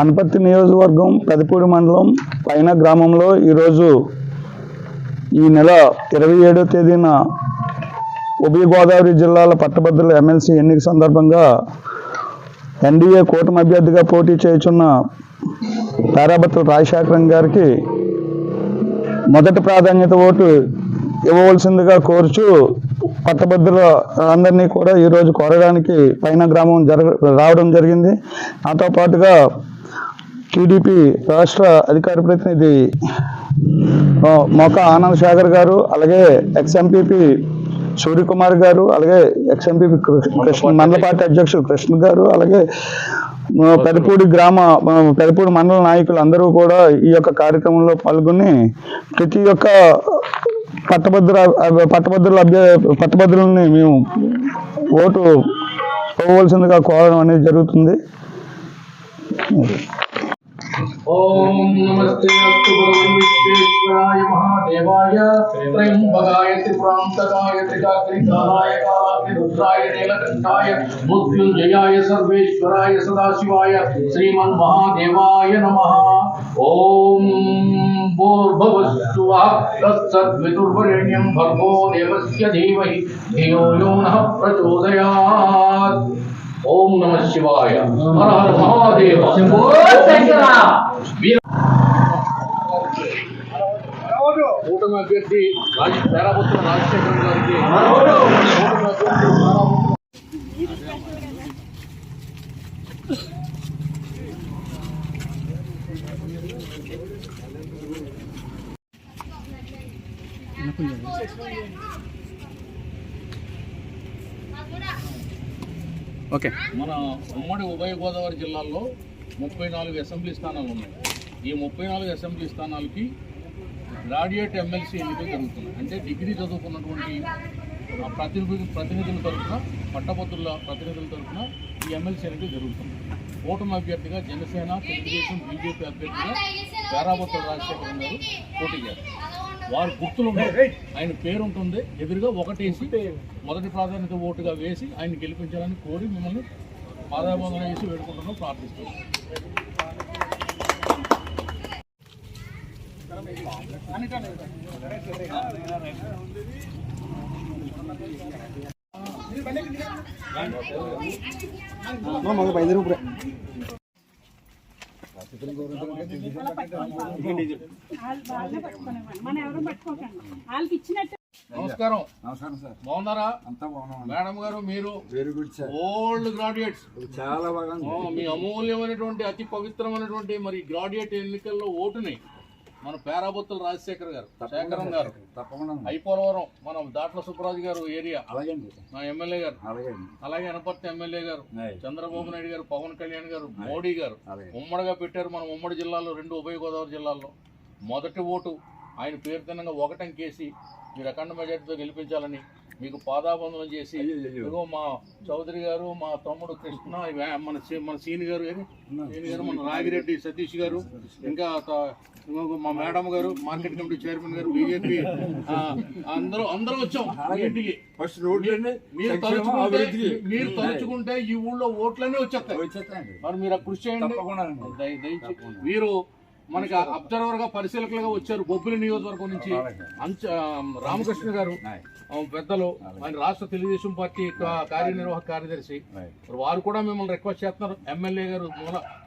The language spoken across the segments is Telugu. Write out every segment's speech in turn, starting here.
అనపర్తి నియోజకవర్గం పెదపూడి మండలం పైన గ్రామంలో ఈరోజు ఈ నెల ఇరవై ఏడో తేదీన ఉభయ గోదావరి జిల్లాల పట్టభద్రుల ఎమ్మెల్సీ ఎన్నిక సందర్భంగా ఎన్డీఏ కూటమి అభ్యర్థిగా పోటీ చేయుచున్న తారాబత్తుల రాజశేఖరం గారికి మొదటి ప్రాధాన్యత ఓటు ఇవ్వవలసిందిగా కోరుచు పట్టభద్రుల అందరినీ కూడా ఈరోజు కోరడానికి పైన గ్రామం జరగ రావడం జరిగింది. నాతో పాటుగా టీడీపీ రాష్ట్ర అధికార ప్రతినిధి ఆ, మొక్క ఆనంద్ సాగర్ గారు అలాగే ఎక్స్ఎంపీపీ సూర్యకుమార్ గారు అలాగే ఎక్స్ఎంపీపీ కృష్ణ మండల పార్టీ అధ్యక్షుడు కృష్ణ గారు అలాగే పెదపూడి గ్రామ పెదపూడి మండల నాయకులు అందరూ కూడా ఈ యొక్క కార్యక్రమంలో పాల్గొని ప్రతి ఒక్క పట్టభద్రుల పట్టభద్రుల అభ్య పట్టభద్రులని మేము ఓటు ఇవ్వవలసిందిగా కోరడం అనేది జరుగుతుంది. ఓం నమస్తే అస్తు భగవన్ విశ్వేశ్వరాయ మహాదేవాయ త్రయంబకాయ త్రిపురాంతకాయ త్రికాగ్నికాలాయ मुक्ताय सर्वेश्वराय सदाशिवाय, श्रीमन्महादेवाय नमः। ॐ भोर्भवस्तु भर्गो देवस्य धियो यो नः प्रचोदयात्। ओम नमः शिवाय। हर हर महादेव। అభ్యర్థి రాజ పేరాపుత్ర రాజశేఖర్ గారికి ఓకే. మన ఉమ్మడి ఉభయ గోదావరి జిల్లాల్లో ముప్పై నాలుగు అసెంబ్లీ స్థానాలు ఉన్నాయి. ఈ ముప్పై నాలుగు అసెంబ్లీ స్థానాలకి గ్రాడ్యుయేట్ ఎమ్మెల్సీ ఎన్నికలు జరుగుతున్నాయి అంటే డిగ్రీ చదువుకున్నటువంటి ఆ ప్రతినిధులు ప్రతినిధుల తరఫున పట్టభద్రుల ప్రతినిధుల తరఫున ఈ ఎమ్మెల్సీ ఎన్నికలు జరుగుతున్నాయి కూటమి అభ్యర్థిగా జనసేన తెలుగుదేశం బీజేపీ అభ్యర్థిగా పేరాబత్తుల రాజశేఖరం గారు పోటీ చేస్తారు వారి గుర్తులు. ఆయన పేరు ఉంటుంది. ఎదురుగా ఒకటేసి మొదటి ప్రాధాన్యత ఓటుగా వేసి ఆయన గెలిపించాలని కోరి మిమ్మల్ని పాదాబంధన చేసి వేడుకుంటున్నాం ప్రార్థిస్తున్నాం. పట్టుకోకండి వాళ్ళకి ఇచ్చినట్టు నమస్కారం. నమస్కారం సార్. బాగున్నారా? అంతా బాగున్నాం మేడం గారు మీరు very good sir old graduates చాలా బాగా. మీ అమూల్యమైనటువంటి అతి పవిత్రమైనటువంటి మరి గ్రాడ్యుయేట్ ఎన్నికల్లో ఓటుని మన పేరాబొత్తుల రాజశేఖర్ గారు శేఖరం గారు తప్పకుండా ఉంది. ఐపోలవరం మన దాట్ల సుబ్బరాజు గారు ఏరియా. అలాగే అండి. మా ఎమ్మెల్యే గారు. అలాగే అండి. అలాగే అనపర్తి ఎమ్మెల్యే గారు. చంద్రబాబు నాయుడు గారు పవన్ కళ్యాణ్ గారు మోడీ గారు ఉమ్మడిగా పెట్టారు మన ఉమ్మడి జిల్లాలో రెండు ఉభయ గోదావరి జిల్లాల్లో. మొదటి ఓటు ఆయన పేరు తినంగా ఒకటంకేసి మీరు అఖండ మెజార్టీతో గెలిపించాలని మీకు పాదాబంధనం చేసి ఇదిగో మా చౌదరి గారు మా తమ్ముడు కృష్ణ మన మన సీని గారు? సీని గారు మన రాగిరెడ్డి సతీష్ గారు ఇంకా మా మేడం గారు మార్కెట్ కమిటీ చైర్మన్ గారు బీజేపీ అందరూ అందరూ వచ్చాం ఇంటికి. మీరు తలుచుకుంటే మీరు తలుచుకుంటే ఈ ఊళ్ళో ఓట్లన్నీ వచ్చేస్తాయి. మరి మీరు కృషి చేయండి. తప్పకుండా మనకి అబ్జర్వర్గా పరిశీలకులుగా వచ్చారు బొబ్బిలి నియోజకవర్గం నుంచి. రామకృష్ణ గారు పెద్దలు ఆయన రాష్ట్ర తెలుగుదేశం పార్టీ కార్యనిర్వాహక కార్యదర్శి. వారు కూడా మిమ్మల్ని రిక్వెస్ట్ చేస్తున్నారు. ఎమ్మెల్యే గారు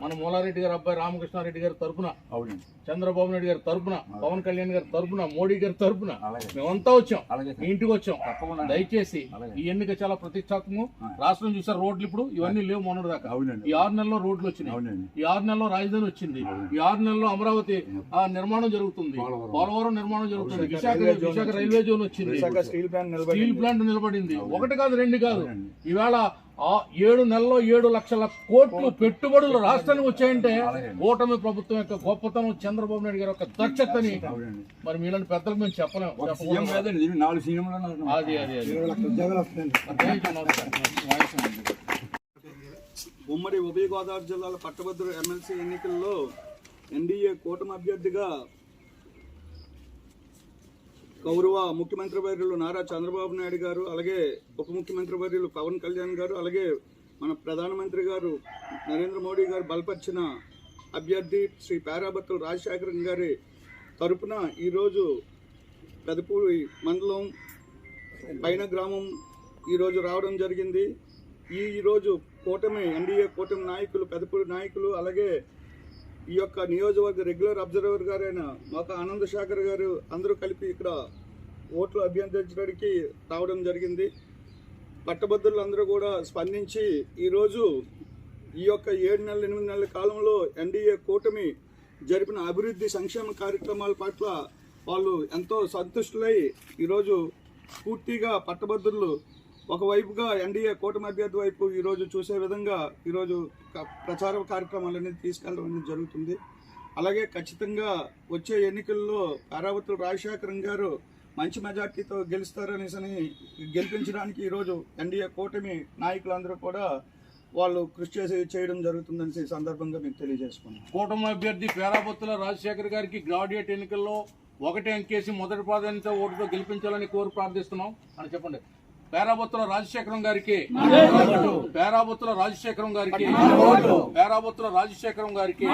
మన మూలారెడ్డి గారు అబ్బాయి రామకృష్ణారెడ్డి గారి తరపున అవునండి. చంద్రబాబు నాయుడు గారి తరపున పవన్ కళ్యాణ్ గారి తరపున మోడీ గారి తరపున అలాగే. మేమంతా వచ్చాం. మీ ఇంటికి వచ్చాం. దయచేసి. ఈ ఎన్నిక చాలా ప్రతిష్టాత్మకం. రాష్ట్రం చూసారు రోడ్లు ఇప్పుడు ఇవన్నీ లేవు మొన్నటి దాకా. ఈ ఆరు నెలల్లో రోడ్లు వచ్చినాయి. ఈ ఆరు నెలల్లో రాజధాని వచ్చింది. ఈ ఆరు నెలల్లో అమరావతి ఆ, నిర్మాణం జరుగుతుంది. పోలవరం. నిర్మాణం జరుగుతుంది. విశాఖ విశాఖ రైల్వే జోన్ వచ్చింది. స్టీల్ ప్లాంట్ స్టీల్ ప్లాంట్ నిలబడింది. ఒకటి కాదు రెండు కాదు. ఈవేళ ఆ ఏడు నెలల్లో ఏడు లక్షల కోట్లు పెట్టుబడులు రాష్ట్రానికి వచ్చాయంటే కూటమి ప్రభుత్వం యొక్క గొప్పతనం చంద్రబాబు నాయుడు గారి యొక్క దక్షతని మరి మీలాంటి పెద్దలకు మేము చెప్పలేము. అది అది అది. ఉమ్మడి ఉభయ గోదావరి జిల్లాల పట్టభద్రుల ఎమ్మెల్సీ ఎన్నికల్లో ఎన్డీఏ కూటమి అభ్యర్థిగా గౌరవ ముఖ్యమంత్రి వర్యులు నారా చంద్రబాబు నాయుడు గారు అలాగే ఉప ముఖ్యమంత్రి వర్యులు పవన్ కళ్యాణ్ గారు అలాగే మన ప్రధానమంత్రి గారు నరేంద్ర మోడీ గారు బలపరిచిన అభ్యర్థి శ్రీ పేరాబత్తుల రాజశేఖరన్ గారి తరపున ఈరోజు పెదపూడి మండలం పైన గ్రామం ఈరోజు రావడం జరిగింది. ఈ ఈరోజు కూటమి ఎన్డీఏ కూటమి నాయకులు పెదపూడి నాయకులు అలాగే ఈ యొక్క నియోజకవర్గ రెగ్యులర్ అబ్జర్వర్ గారైన మాకు ఆనంద్ శేఖర్ గారు అందరూ కలిపి ఇక్కడ ఓట్లు అభ్యర్థించడానికి రావడం జరిగింది. పట్టభద్రులు అందరూ కూడా స్పందించి ఈరోజు ఈ యొక్క ఏడు నెలల ఎనిమిది నెలల కాలంలో ఎన్డీఏ కూటమి జరిపిన అభివృద్ధి సంక్షేమ కార్యక్రమాల పట్ల వాళ్ళు ఎంతో సంతుష్టులై ఈరోజు పూర్తిగా పట్టభద్రులు ఒకవైపుగా ఎన్డీఏ కూటమి అభ్యర్థి వైపు ఈరోజు చూసే విధంగా ఈరోజు ప్రచార కార్యక్రమాలు అనేది తీసుకెళ్ళడం అనేది జరుగుతుంది. అలాగే ఖచ్చితంగా వచ్చే ఎన్నికల్లో పారావతులు రాజశేఖరం గారు మంచి మెజార్టీతో గెలుస్తారనేసని గెలిపించడానికి ఈరోజు ఎన్డీఏ కూటమి నాయకులందరూ కూడా వాళ్ళు కృషి చేసి చేయడం జరుగుతుందని ఈ సందర్భంగా మీకు తెలియజేసుకున్నాం. కూటమి అభ్యర్థి పేరాపత్తుల రాజశేఖర్ గారికి గ్రాడ్యుయేట్ ఎన్నికల్లో ఒకటి అంకేసి మొదటి ప్రాధాన్యత ఓటుతో గెలిపించాలని కోరు ప్రార్థిస్తున్నాం. అని చెప్పండి. పేరాబొత్తుల రాజశేఖరం గారికి పేరాబొత్తుల రాజశేఖరం గారికి పేరాబొత్తుల రాజశేఖరం గారికి